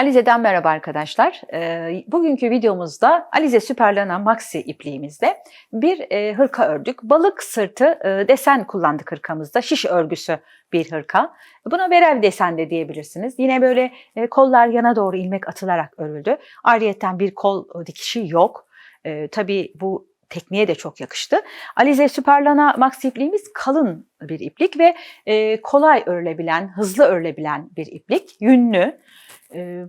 Alize'den merhaba arkadaşlar. Ee, Bugünkü videomuzda Alize Süperlana Maxi ipliğimizde bir e, hırka ördük. Balık sırtı e, desen kullandık hırkamızda. Şiş örgüsü bir hırka. Buna berev desen de diyebilirsiniz. Yine böyle e, kollar yana doğru ilmek atılarak örüldü. Ayrıyeten bir kol dikişi yok. Tabii bu tekniğe de çok yakıştı. Alize Süperlana Maxi ipliğimiz kalın bir iplik ve kolay örülebilen, hızlı örülebilen bir iplik. Yünlü.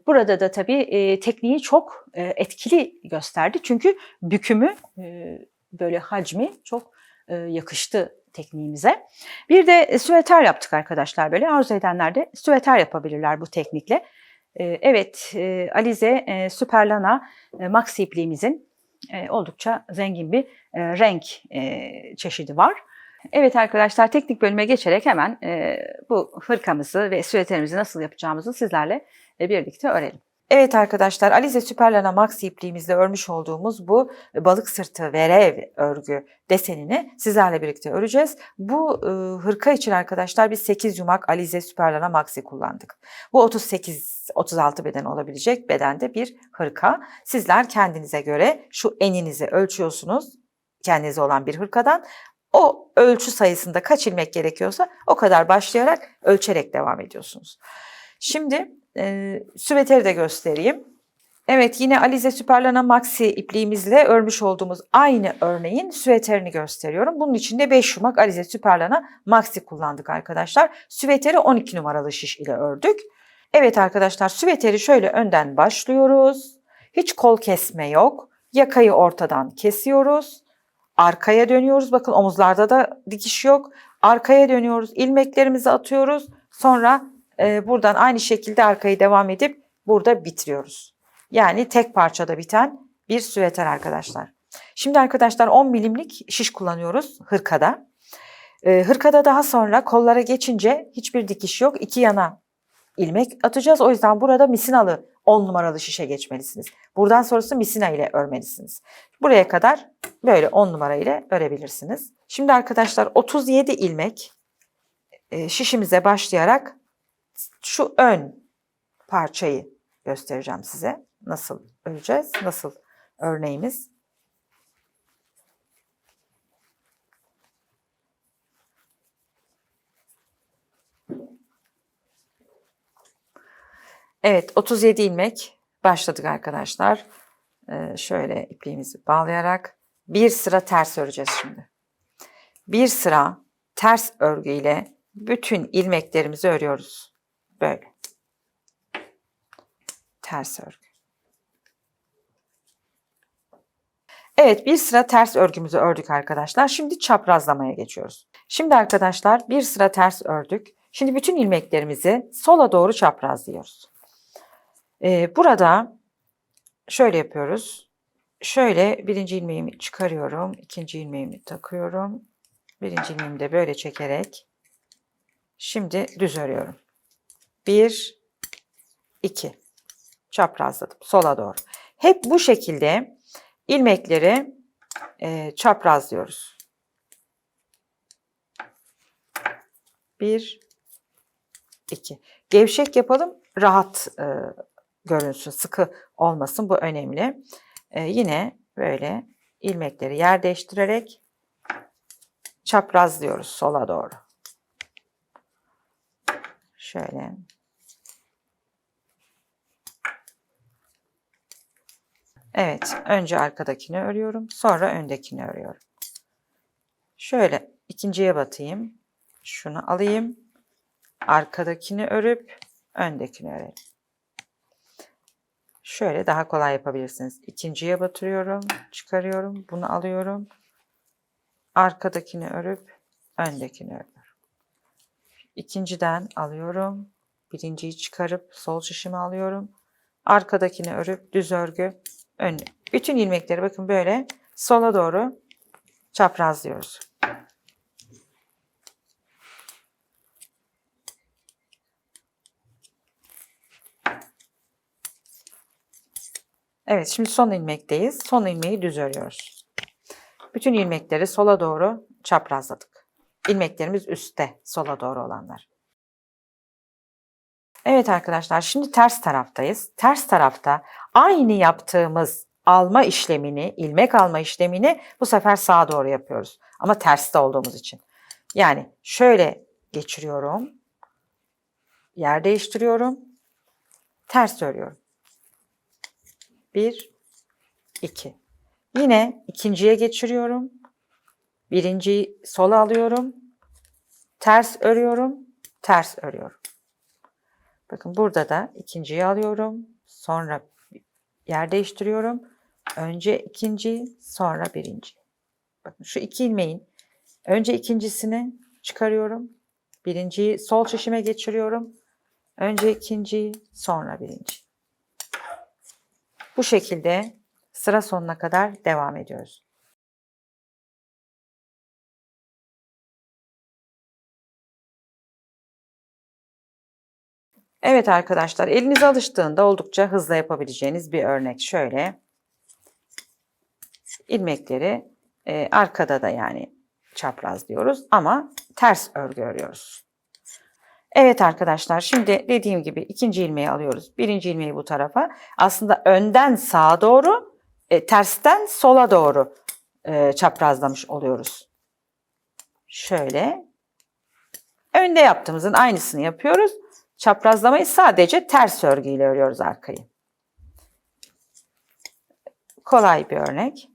Burada da tabii tekniği çok etkili gösterdi. Çünkü bükümü böyle hacmi çok yakıştı tekniğimize. Bir de süveter yaptık arkadaşlar böyle. Arzu edenler de süveter yapabilirler bu teknikle. Evet, Alize Süperlana Maxi ipliğimizin oldukça zengin bir renk çeşidi var. Evet arkadaşlar teknik bölüme geçerek hemen bu hırkamızı ve süveterimizi nasıl yapacağımızı sizlerle birlikte öğrenelim. Evet arkadaşlar Alize Süperlana Maxi ipliğimizle örmüş olduğumuz bu balık sırtı verev örgü desenini sizlerle birlikte öreceğiz. Bu e, hırka için arkadaşlar biz 8 yumak Alize Süperlana Maxi kullandık. Bu 38-36 beden olabilecek bedende bir hırka. Sizler kendinize göre şu eninizi ölçüyorsunuz kendinize olan bir hırkadan. O ölçü sayısında kaç ilmek gerekiyorsa o kadar başlayarak ölçerek devam ediyorsunuz. Şimdi e, süveteri de göstereyim. Evet yine Alize Süperlana Maxi ipliğimizle örmüş olduğumuz aynı örneğin süveterini gösteriyorum. Bunun için de 5 yumak Alize Süperlana Maxi kullandık arkadaşlar. Süveteri 12 numaralı şiş ile ördük. Evet arkadaşlar süveteri şöyle önden başlıyoruz. Hiç kol kesme yok. Yakayı ortadan kesiyoruz. Arkaya dönüyoruz. Bakın omuzlarda da dikiş yok. Arkaya dönüyoruz. ilmeklerimizi atıyoruz. Sonra e, buradan aynı şekilde arkayı devam edip burada bitiriyoruz. Yani tek parçada biten bir süveter arkadaşlar. Şimdi arkadaşlar 10 milimlik şiş kullanıyoruz hırkada. E, hırkada daha sonra kollara geçince hiçbir dikiş yok. İki yana ilmek atacağız. O yüzden burada misinalı 10 numaralı şişe geçmelisiniz. Buradan sonrası misina ile örmelisiniz. Buraya kadar böyle 10 numara ile örebilirsiniz. Şimdi arkadaşlar 37 ilmek e, şişimize başlayarak şu ön parçayı göstereceğim size. Nasıl öreceğiz? Nasıl örneğimiz? Evet 37 ilmek başladık arkadaşlar. Ee, şöyle ipliğimizi bağlayarak bir sıra ters öreceğiz şimdi. Bir sıra ters örgü ile bütün ilmeklerimizi örüyoruz. Böyle. Ters örgü. Evet bir sıra ters örgümüzü ördük arkadaşlar. Şimdi çaprazlamaya geçiyoruz. Şimdi arkadaşlar bir sıra ters ördük. Şimdi bütün ilmeklerimizi sola doğru çaprazlıyoruz. Ee, burada şöyle yapıyoruz. Şöyle birinci ilmeğimi çıkarıyorum. ikinci ilmeğimi takıyorum. Birinci ilmeğimi de böyle çekerek şimdi düz örüyorum. 1, 2. Çaprazladım sola doğru. Hep bu şekilde ilmekleri e, çaprazlıyoruz. 1, 2. Gevşek yapalım, rahat e, görünsün, sıkı olmasın. Bu önemli. E, yine böyle ilmekleri yer değiştirerek çaprazlıyoruz sola doğru. Şöyle. Evet, önce arkadakini örüyorum, sonra öndekini örüyorum. Şöyle ikinciye batayım. Şunu alayım. Arkadakini örüp öndekini örelim. Şöyle daha kolay yapabilirsiniz. İkinciye batırıyorum, çıkarıyorum, bunu alıyorum. Arkadakini örüp öndekini örüyorum. İkinciden alıyorum. Birinciyi çıkarıp sol şişimi alıyorum. Arkadakini örüp düz örgü ön. Bütün ilmekleri bakın böyle sola doğru çaprazlıyoruz. Evet şimdi son ilmekteyiz. Son ilmeği düz örüyoruz. Bütün ilmekleri sola doğru çaprazladık. İlmeklerimiz üstte, sola doğru olanlar. Evet arkadaşlar şimdi ters taraftayız. Ters tarafta aynı yaptığımız alma işlemini, ilmek alma işlemini bu sefer sağa doğru yapıyoruz. Ama terste olduğumuz için. Yani şöyle geçiriyorum. Yer değiştiriyorum. Ters örüyorum. Bir, iki. Yine ikinciye geçiriyorum. Birinciyi sola alıyorum. Ters örüyorum. Ters örüyorum. Bakın burada da ikinciyi alıyorum. Sonra yer değiştiriyorum. Önce ikinci, sonra birinci. Bakın şu iki ilmeğin önce ikincisini çıkarıyorum. Birinciyi sol çeşime geçiriyorum. Önce ikinciyi, sonra birinci. Bu şekilde sıra sonuna kadar devam ediyoruz. Evet arkadaşlar, eliniz alıştığında oldukça hızlı yapabileceğiniz bir örnek. Şöyle ilmekleri e, arkada da yani çapraz diyoruz ama ters örgü örüyoruz. Evet arkadaşlar şimdi dediğim gibi ikinci ilmeği alıyoruz. Birinci ilmeği bu tarafa. Aslında önden sağa doğru, e, tersten sola doğru e, çaprazlamış oluyoruz. Şöyle. Önde yaptığımızın aynısını yapıyoruz. Çaprazlamayı sadece ters örgüyle örüyoruz arkayı. Kolay bir örnek.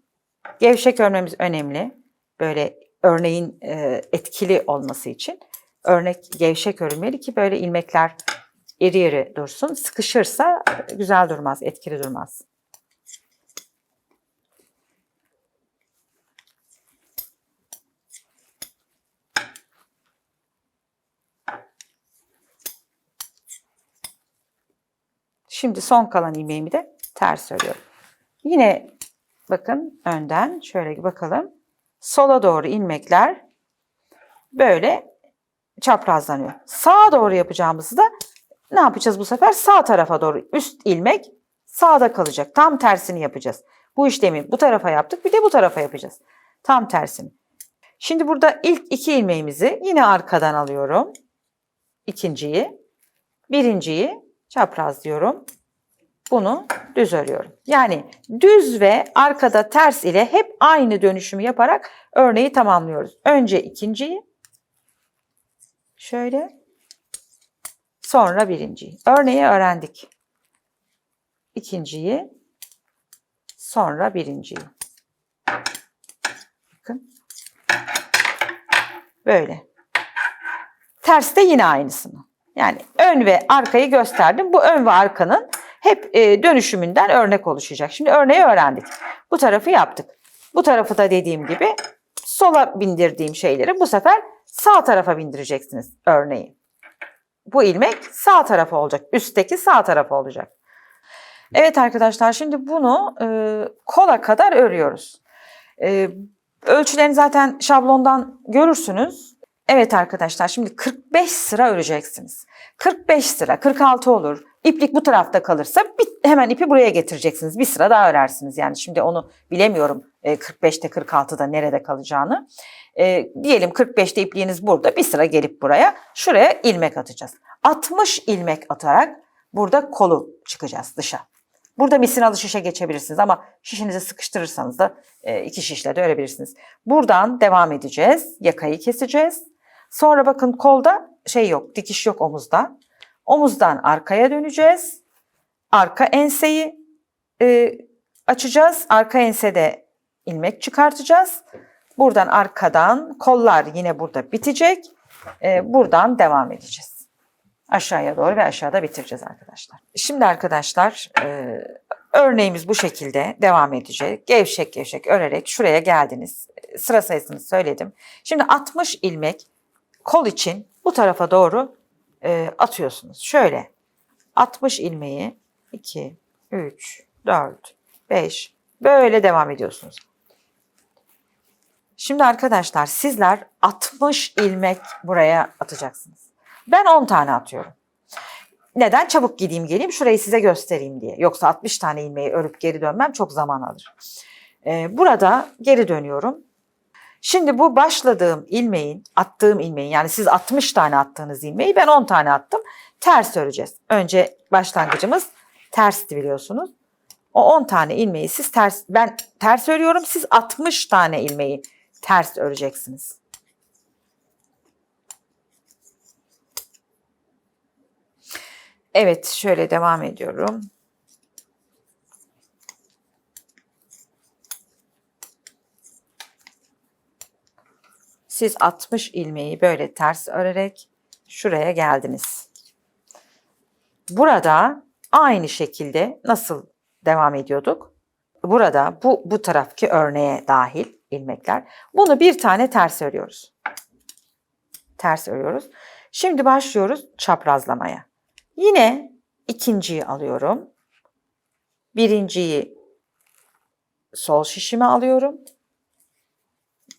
Gevşek örmemiz önemli. Böyle örneğin e, etkili olması için. Örnek gevşek örülmeli ki böyle ilmekler iri iri dursun. Sıkışırsa güzel durmaz, etkili durmaz. Şimdi son kalan ilmeğimi de ters örüyorum. Yine bakın önden şöyle bakalım. Sola doğru ilmekler böyle çaprazlanıyor. Sağa doğru yapacağımızı da ne yapacağız bu sefer? Sağ tarafa doğru üst ilmek sağda kalacak. Tam tersini yapacağız. Bu işlemi bu tarafa yaptık bir de bu tarafa yapacağız. Tam tersini. Şimdi burada ilk iki ilmeğimizi yine arkadan alıyorum. İkinciyi, birinciyi çaprazlıyorum. Bunu düz örüyorum. Yani düz ve arkada ters ile hep aynı dönüşümü yaparak örneği tamamlıyoruz. Önce ikinciyi, şöyle, sonra birinciyi. Örneği öğrendik. İkinciyi, sonra birinciyi. Bakın. Böyle. Ters de yine aynısını. Yani ön ve arkayı gösterdim. Bu ön ve arkanın hep e, dönüşümünden örnek oluşacak. Şimdi örneği öğrendik. Bu tarafı yaptık. Bu tarafı da dediğim gibi sola bindirdiğim şeyleri bu sefer sağ tarafa bindireceksiniz örneği. Bu ilmek sağ tarafa olacak. Üstteki sağ tarafa olacak. Evet arkadaşlar şimdi bunu e, kola kadar örüyoruz. E, ölçülerini zaten şablondan görürsünüz. Evet arkadaşlar şimdi 45 sıra öreceksiniz. 45 sıra, 46 olur. İplik bu tarafta kalırsa bir, hemen ipi buraya getireceksiniz. Bir sıra daha örersiniz. Yani şimdi onu bilemiyorum e, 45'te 46'da nerede kalacağını. E, diyelim 45'te ipliğiniz burada. Bir sıra gelip buraya. Şuraya ilmek atacağız. 60 ilmek atarak burada kolu çıkacağız dışa. Burada misinalı şişe geçebilirsiniz ama şişinizi sıkıştırırsanız da e, iki şişle de örebilirsiniz. Buradan devam edeceğiz. Yakayı keseceğiz. Sonra bakın kolda şey yok, dikiş yok omuzda. Omuzdan arkaya döneceğiz. Arka enseyi e, açacağız. Arka ensede ilmek çıkartacağız. Buradan arkadan kollar yine burada bitecek. E, buradan devam edeceğiz. Aşağıya doğru ve aşağıda bitireceğiz arkadaşlar. Şimdi arkadaşlar e, örneğimiz bu şekilde devam edecek. Gevşek gevşek örerek şuraya geldiniz. Sıra sayısını söyledim. Şimdi 60 ilmek kol için bu tarafa doğru e, atıyorsunuz. Şöyle 60 ilmeği 2, 3, 4, 5 böyle devam ediyorsunuz. Şimdi arkadaşlar sizler 60 ilmek buraya atacaksınız. Ben 10 tane atıyorum. Neden? Çabuk gideyim geleyim şurayı size göstereyim diye. Yoksa 60 tane ilmeği örüp geri dönmem çok zaman alır. Ee, burada geri dönüyorum. Şimdi bu başladığım ilmeğin, attığım ilmeğin yani siz 60 tane attığınız ilmeği ben 10 tane attım. Ters öreceğiz. Önce başlangıcımız tersti biliyorsunuz. O 10 tane ilmeği siz ters, ben ters örüyorum. Siz 60 tane ilmeği ters öreceksiniz. Evet, şöyle devam ediyorum. Siz 60 ilmeği böyle ters örerek şuraya geldiniz. Burada aynı şekilde nasıl devam ediyorduk? Burada bu bu taraftaki örneğe dahil ilmekler. Bunu bir tane ters örüyoruz. Ters örüyoruz. Şimdi başlıyoruz çaprazlamaya. Yine ikinciyi alıyorum. Birinciyi sol şişime alıyorum.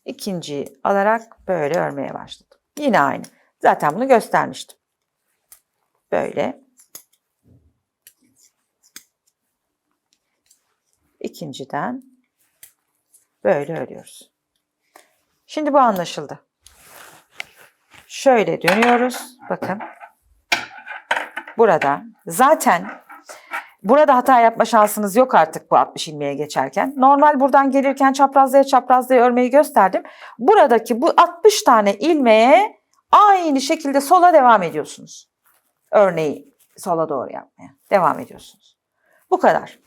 İkinciyi alarak böyle örmeye başladım. Yine aynı. Zaten bunu göstermiştim. Böyle. İkinciden böyle örüyoruz. Şimdi bu anlaşıldı. Şöyle dönüyoruz. Bakın. Burada zaten burada hata yapma şansınız yok artık bu 60 ilmeğe geçerken. Normal buradan gelirken çaprazlaya çaprazlaya örmeyi gösterdim. Buradaki bu 60 tane ilmeğe aynı şekilde sola devam ediyorsunuz. Örneği sola doğru yapmaya devam ediyorsunuz. Bu kadar.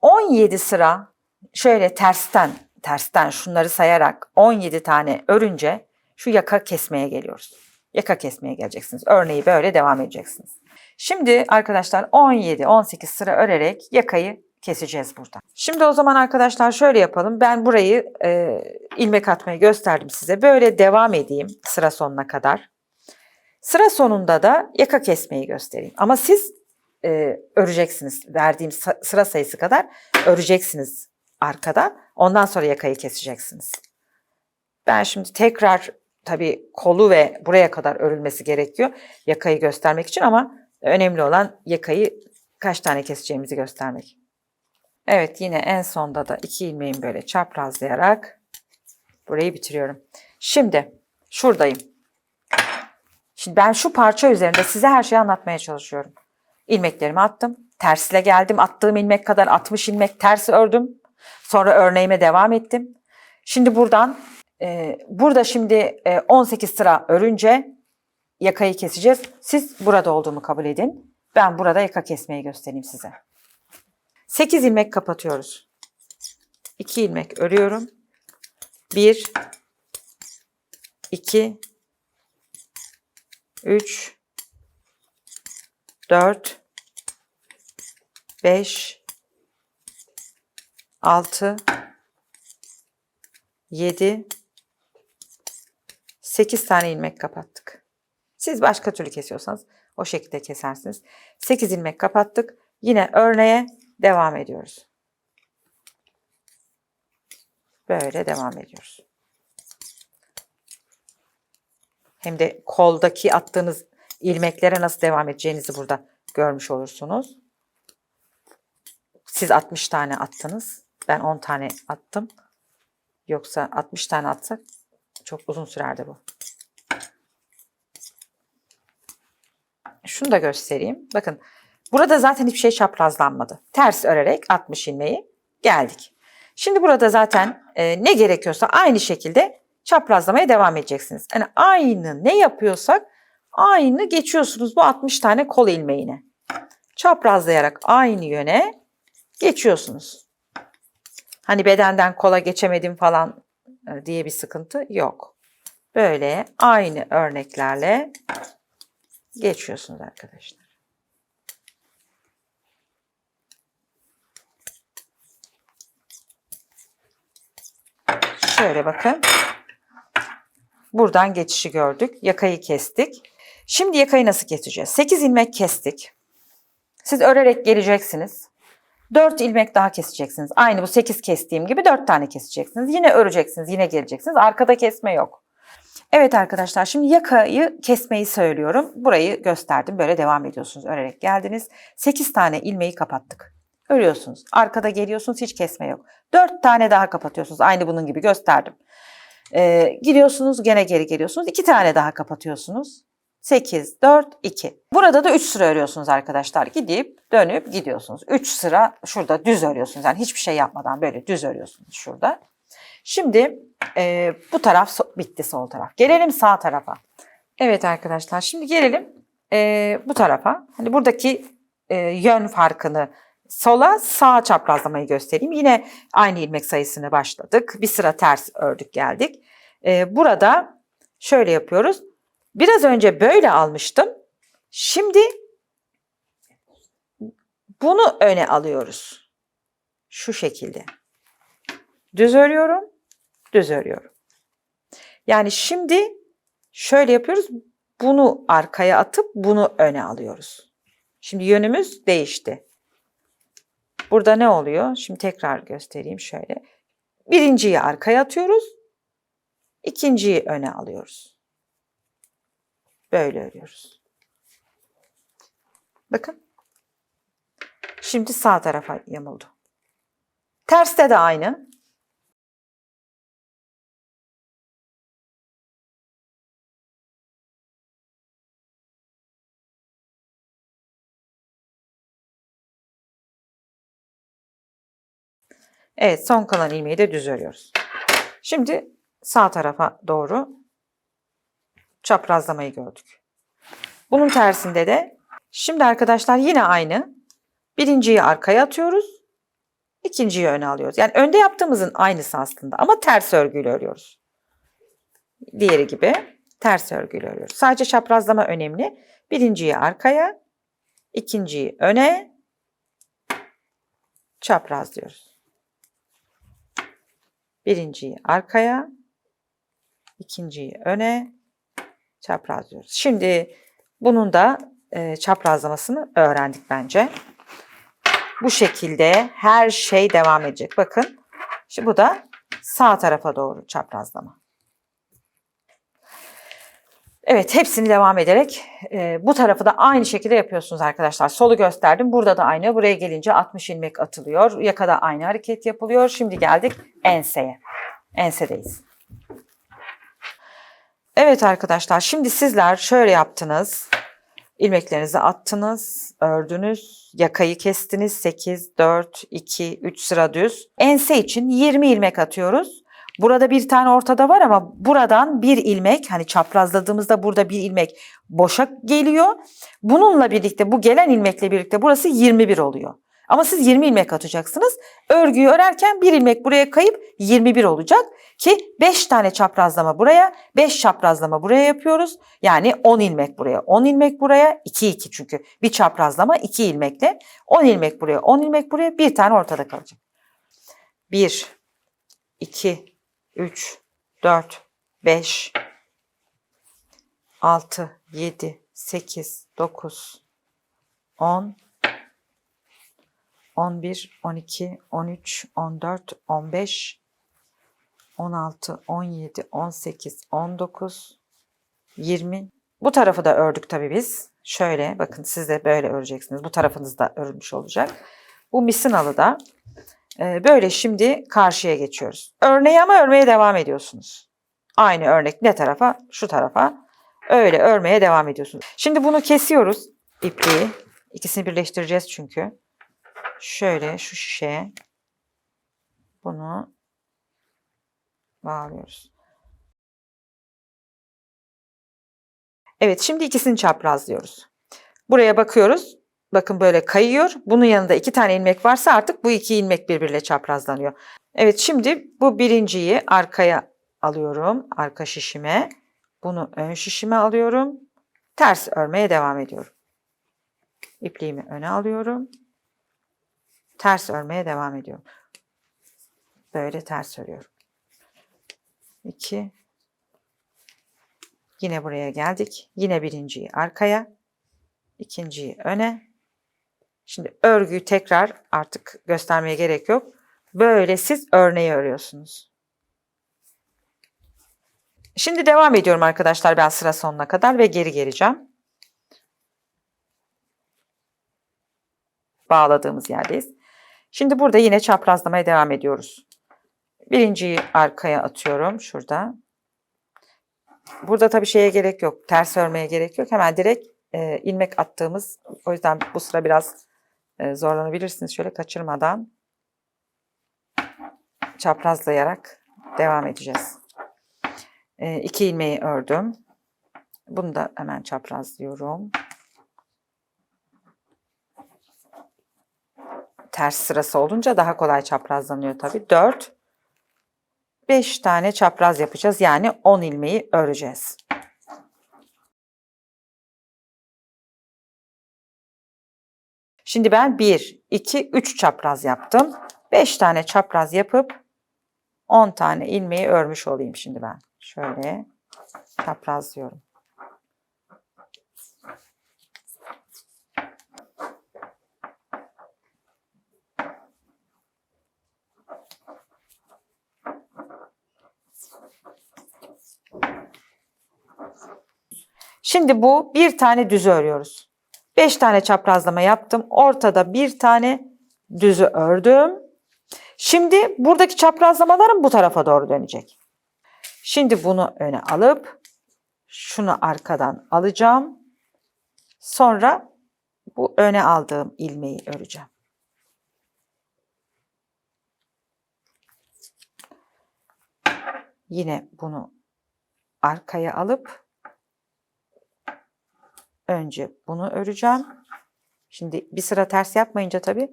17 sıra şöyle tersten tersten şunları sayarak 17 tane örünce şu yaka kesmeye geliyoruz. Yaka kesmeye geleceksiniz. Örneği böyle devam edeceksiniz. Şimdi arkadaşlar 17-18 sıra örerek yakayı keseceğiz burada. Şimdi o zaman arkadaşlar şöyle yapalım. Ben burayı e, ilmek atmayı gösterdim size. Böyle devam edeyim sıra sonuna kadar. Sıra sonunda da yaka kesmeyi göstereyim. Ama siz e, öreceksiniz. Verdiğim sıra sayısı kadar öreceksiniz arkada. Ondan sonra yakayı keseceksiniz. Ben şimdi tekrar tabii kolu ve buraya kadar örülmesi gerekiyor yakayı göstermek için ama önemli olan yakayı kaç tane keseceğimizi göstermek. Evet yine en sonda da iki ilmeğimi böyle çaprazlayarak burayı bitiriyorum. Şimdi şuradayım. Şimdi ben şu parça üzerinde size her şeyi anlatmaya çalışıyorum. İlmeklerimi attım. Tersle geldim. Attığım ilmek kadar 60 ilmek ters ördüm. Sonra örneğime devam ettim. Şimdi buradan e, burada şimdi e, 18 sıra örünce yakayı keseceğiz. Siz burada olduğumu kabul edin. Ben burada yaka kesmeyi göstereyim size. 8 ilmek kapatıyoruz. 2 ilmek örüyorum. 1 2 3 4 5 6 7 8 tane ilmek kapattık. Siz başka türlü kesiyorsanız o şekilde kesersiniz. 8 ilmek kapattık. Yine örneğe devam ediyoruz. Böyle devam ediyoruz. Hem de koldaki attığınız ilmeklere nasıl devam edeceğinizi burada görmüş olursunuz. Siz 60 tane attınız. Ben 10 tane attım. Yoksa 60 tane atsak çok uzun sürerdi bu. Şunu da göstereyim. Bakın burada zaten hiçbir şey çaprazlanmadı. Ters örerek 60 ilmeği geldik. Şimdi burada zaten e, ne gerekiyorsa aynı şekilde çaprazlamaya devam edeceksiniz. Yani aynı ne yapıyorsak aynı geçiyorsunuz bu 60 tane kol ilmeğine. Çaprazlayarak aynı yöne geçiyorsunuz. Hani bedenden kola geçemedim falan e, diye bir sıkıntı yok. Böyle aynı örneklerle geçiyorsunuz arkadaşlar. Şöyle bakın. Buradan geçişi gördük. Yakayı kestik. Şimdi yakayı nasıl keseceğiz? 8 ilmek kestik. Siz örerek geleceksiniz. 4 ilmek daha keseceksiniz. Aynı bu 8 kestiğim gibi 4 tane keseceksiniz. Yine öreceksiniz, yine geleceksiniz. Arkada kesme yok. Evet arkadaşlar şimdi yakayı kesmeyi söylüyorum. Burayı gösterdim. Böyle devam ediyorsunuz. Örerek geldiniz. 8 tane ilmeği kapattık. Örüyorsunuz. Arkada geliyorsunuz hiç kesme yok. 4 tane daha kapatıyorsunuz. Aynı bunun gibi gösterdim. Ee, gidiyorsunuz gene geri geliyorsunuz. iki tane daha kapatıyorsunuz. 8, 4, 2. Burada da 3 sıra örüyorsunuz arkadaşlar. Gidip dönüp gidiyorsunuz. 3 sıra şurada düz örüyorsunuz. Yani hiçbir şey yapmadan böyle düz örüyorsunuz şurada. Şimdi e, bu taraf so- bitti sol taraf. Gelelim sağ tarafa. Evet arkadaşlar şimdi gelelim e, bu tarafa. Hani buradaki e, yön farkını sola sağ çaprazlamayı göstereyim. Yine aynı ilmek sayısını başladık. Bir sıra ters ördük geldik. E, burada şöyle yapıyoruz. Biraz önce böyle almıştım. Şimdi bunu öne alıyoruz. Şu şekilde. Düz örüyorum, düz örüyorum. Yani şimdi şöyle yapıyoruz. Bunu arkaya atıp bunu öne alıyoruz. Şimdi yönümüz değişti. Burada ne oluyor? Şimdi tekrar göstereyim şöyle. Birinciyi arkaya atıyoruz. ikinciyi öne alıyoruz. Böyle örüyoruz. Bakın. Şimdi sağ tarafa yamuldu. Terste de aynı. Evet son kalan ilmeği de düz örüyoruz. Şimdi sağ tarafa doğru çaprazlamayı gördük. Bunun tersinde de şimdi arkadaşlar yine aynı. Birinciyi arkaya atıyoruz. ikinciyi öne alıyoruz. Yani önde yaptığımızın aynısı aslında ama ters örgüyle örüyoruz. Diğeri gibi ters örgüyle örüyoruz. Sadece çaprazlama önemli. Birinciyi arkaya, ikinciyi öne, çaprazlıyoruz. Birinciyi arkaya, ikinciyi öne, çaprazlıyoruz. Şimdi bunun da e, çaprazlamasını öğrendik bence. Bu şekilde her şey devam edecek. Bakın şimdi bu da sağ tarafa doğru çaprazlama. Evet hepsini devam ederek e, bu tarafı da aynı şekilde yapıyorsunuz arkadaşlar. Solu gösterdim. Burada da aynı. Buraya gelince 60 ilmek atılıyor. Yakada aynı hareket yapılıyor. Şimdi geldik enseye. Ensedeyiz. Evet arkadaşlar şimdi sizler şöyle yaptınız. İlmeklerinizi attınız, ördünüz, yakayı kestiniz. 8, 4, 2, 3 sıra düz. Ense için 20 ilmek atıyoruz. Burada bir tane ortada var ama buradan bir ilmek hani çaprazladığımızda burada bir ilmek boşa geliyor. Bununla birlikte bu gelen ilmekle birlikte burası 21 oluyor. Ama siz 20 ilmek atacaksınız. Örgüyü örerken bir ilmek buraya kayıp 21 olacak ki 5 tane çaprazlama buraya, 5 çaprazlama buraya yapıyoruz. Yani 10 ilmek buraya, 10 ilmek buraya, 2 2 çünkü bir çaprazlama 2 ilmekle 10 ilmek buraya, 10 ilmek buraya, bir tane ortada kalacak. 1 2 3 4 5 6 7 8 9 10 11, 12, 13, 14, 15, 16, 17, 18, 19, 20. Bu tarafı da ördük tabii biz. Şöyle bakın siz de böyle öreceksiniz. Bu tarafınız da örülmüş olacak. Bu misinalı da böyle şimdi karşıya geçiyoruz. Örneği ama örmeye devam ediyorsunuz. Aynı örnek ne tarafa? Şu tarafa. Öyle örmeye devam ediyorsunuz. Şimdi bunu kesiyoruz ipliği. İkisini birleştireceğiz çünkü şöyle şu şişeye bunu bağlıyoruz. Evet şimdi ikisini çaprazlıyoruz. Buraya bakıyoruz. Bakın böyle kayıyor. Bunun yanında iki tane ilmek varsa artık bu iki ilmek birbiriyle çaprazlanıyor. Evet şimdi bu birinciyi arkaya alıyorum. Arka şişime. Bunu ön şişime alıyorum. Ters örmeye devam ediyorum. İpliğimi öne alıyorum ters örmeye devam ediyorum. Böyle ters örüyorum. 2 Yine buraya geldik. Yine birinciyi arkaya, ikinciyi öne. Şimdi örgüyü tekrar artık göstermeye gerek yok. Böyle siz örneği örüyorsunuz. Şimdi devam ediyorum arkadaşlar ben sıra sonuna kadar ve geri geleceğim. Bağladığımız yerdeyiz. Şimdi burada yine çaprazlamaya devam ediyoruz. birinciyi arkaya atıyorum şurada. Burada tabii şeye gerek yok. Ters örmeye gerek yok. Hemen direkt e, ilmek attığımız o yüzden bu sıra biraz zorlanabilirsiniz. Şöyle kaçırmadan çaprazlayarak devam edeceğiz. E, iki ilmeği ördüm. Bunu da hemen çaprazlıyorum. Ters sırası olunca daha kolay çaprazlanıyor tabii. 4 5 tane çapraz yapacağız. Yani 10 ilmeği öreceğiz. Şimdi ben 1, 2, 3 çapraz yaptım. 5 tane çapraz yapıp 10 tane ilmeği örmüş olayım şimdi ben. Şöyle çaprazlıyorum. Şimdi bu bir tane düz örüyoruz. 5 tane çaprazlama yaptım. Ortada bir tane düzü ördüm. Şimdi buradaki çaprazlamalarım bu tarafa doğru dönecek. Şimdi bunu öne alıp şunu arkadan alacağım. Sonra bu öne aldığım ilmeği öreceğim. Yine bunu arkaya alıp önce bunu öreceğim. Şimdi bir sıra ters yapmayınca tabii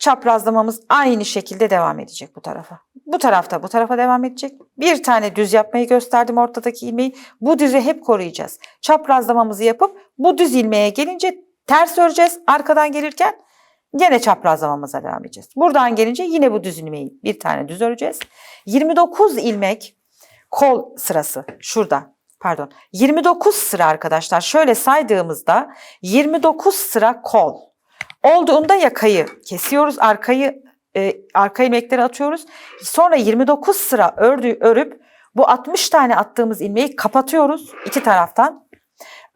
çaprazlamamız aynı şekilde devam edecek bu tarafa. Bu tarafta bu tarafa devam edecek. Bir tane düz yapmayı gösterdim ortadaki ilmeği. Bu düzü hep koruyacağız. Çaprazlamamızı yapıp bu düz ilmeğe gelince ters öreceğiz. Arkadan gelirken gene çaprazlamamıza devam edeceğiz. Buradan gelince yine bu düz bir tane düz öreceğiz. 29 ilmek kol sırası şurada. Pardon. 29 sıra arkadaşlar. Şöyle saydığımızda 29 sıra kol. Olduğunda yakayı kesiyoruz, arkayı e, arka ilmekleri atıyoruz. Sonra 29 sıra ördü, örüp bu 60 tane attığımız ilmeği kapatıyoruz iki taraftan.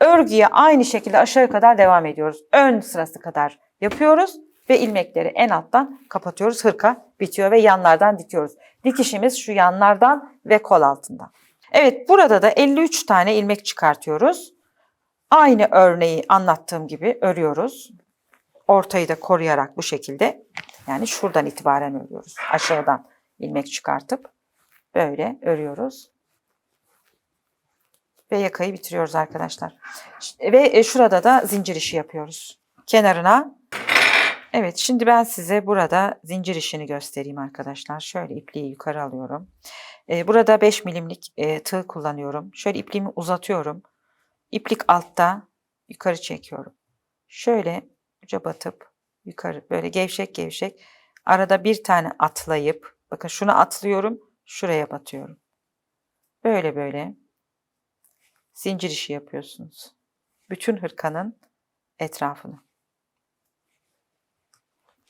Örgüye aynı şekilde aşağı kadar devam ediyoruz. Ön sırası kadar yapıyoruz ve ilmekleri en alttan kapatıyoruz. Hırka bitiyor ve yanlardan dikiyoruz. Dikişimiz şu yanlardan ve kol altından. Evet burada da 53 tane ilmek çıkartıyoruz. Aynı örneği anlattığım gibi örüyoruz ortayı da koruyarak bu şekilde yani şuradan itibaren örüyoruz. Aşağıdan ilmek çıkartıp böyle örüyoruz. Ve yakayı bitiriyoruz arkadaşlar. Ve şurada da zincir işi yapıyoruz. Kenarına Evet şimdi ben size burada zincir işini göstereyim arkadaşlar. Şöyle ipliği yukarı alıyorum. Ee, burada 5 milimlik e, tığ kullanıyorum. Şöyle ipliğimi uzatıyorum. İplik altta yukarı çekiyorum. Şöyle uca batıp yukarı böyle gevşek gevşek arada bir tane atlayıp bakın şunu atlıyorum şuraya batıyorum. Böyle böyle zincir işi yapıyorsunuz. Bütün hırkanın etrafını.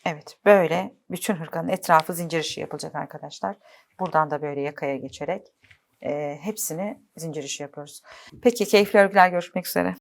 Evet böyle bütün hırkanın etrafı zincir işi yapılacak arkadaşlar. Buradan da böyle yakaya geçerek e, hepsini zincir işi yapıyoruz. Peki keyifli örgüler görüşmek üzere.